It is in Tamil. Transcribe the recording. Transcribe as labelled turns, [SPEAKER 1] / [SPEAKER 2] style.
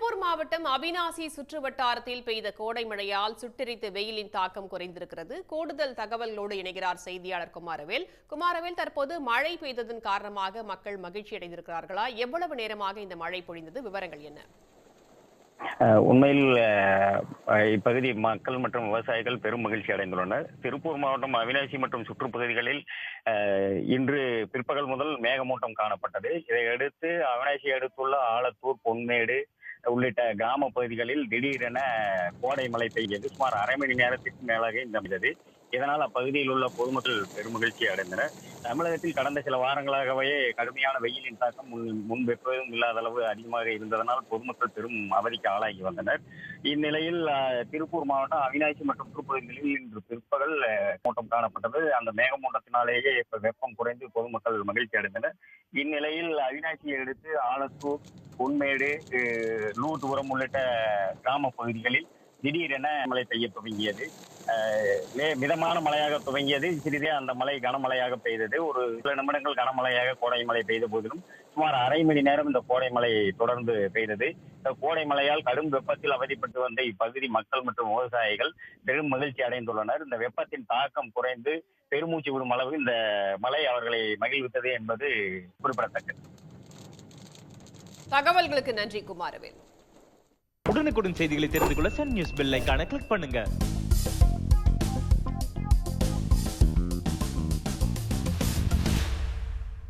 [SPEAKER 1] திருப்பூர் மாவட்டம் அவினாசி சுற்று வட்டாரத்தில் பெய்த கோடை மழையால் சுட்டெரித்த வெயிலின் தாக்கம் குறைந்திருக்கிறது. கூடுதல் தகவல்களோடு இணைகிறார் செய்தியாளர் குமாரவேல். குமாரவேல் தற்போது மழை பெய்ததன் காரணமாக மக்கள் மகிழ்ச்சி அடைந்திருக்கிறார்களா? எவ்வளவு நேரமாக இந்த மழை பொழிந்தது? விவரங்கள் என்ன?
[SPEAKER 2] அஹ் உண்மையில் இப்பகுதி மக்கள் மற்றும் விவசாயிகள் பெரும் மகிழ்ச்சி அடைந்துள்ளனர். திருப்பூர் மாவட்டம் அவினாசி மற்றும் சுற்றுப்பகுதிகளில் அஹ், இன்று பிற்பகல் முதல் மேகமூட்டம் காணப்பட்டது. இதையடுத்து அவினாசி அடுத்துள்ள ஆலத்தூர் பொன்மேடு உள்ளிட்ட கிராம பகுதிகளில் திடீரென கோடை மழை பெய்தது சுமார் அரை மணி நேரத்திற்கு மேலாக இந்த அமைந்தது இதனால் அப்பகுதியில் உள்ள பொதுமக்கள் பெருமகிழ்ச்சி அடைந்தனர். தமிழகத்தில் கடந்த சில வாரங்களாகவே கடுமையான வெயிலின் தாக்கம் முன் எப்போதும் இல்லாத அளவு அதிகமாக இருந்ததனால் பொதுமக்கள் பெரும் அவதிக்கு ஆளாகி வந்தனர். இந்நிலையில் திருப்பூர் மாவட்டம் அவினாசி மற்றும் திருப்பகுதிகளில் இன்று பிற்பகல் மூட்டம் காணப்பட்டது. அந்த மேகமூட்டத்தினாலேயே இப்ப வெப்பம் குறைந்து பொதுமக்கள் மகிழ்ச்சி அடைந்தனர். இந்நிலையில் அவினாசியை அடுத்து ஆலத்தூர் பொன்மேடு அஹ், உள்ளிட்ட கிராம பகுதிகளில் திடீரென மழை பெய்ய துவங்கியது மிதமான மழையாக துவங்கியது. சிறிதே அந்த மழை கனமழையாக பெய்தது. ஒரு சில நிமிடங்கள் கனமழையாக கோடை மழை பெய்த போதிலும் சுமார் அரை மணி நேரம் இந்த கோடை மழை தொடர்ந்து பெய்தது. இந்த கோடை மழையால் கடும் வெப்பத்தில் அவதிப்பட்டு வந்த இப்பகுதி மக்கள் மற்றும் விவசாயிகள் பெரும் மகிழ்ச்சி அடைந்துள்ளனர். இந்த வெப்பத்தின் தாக்கம் குறைந்து பெருமூச்சு விடும் அளவு இந்த மழை அவர்களை மகிழ்வித்தது என்பது குறிப்பிடத்தக்கது.
[SPEAKER 1] தகவல்களுக்கு நன்றி குமாரவேல்.
[SPEAKER 3] உடனுக்குடன் செய்திகளை தெரிந்து கொள்ள சன் நியூஸ் பெல் ஐகானை கிளிக் பண்ணுங்க.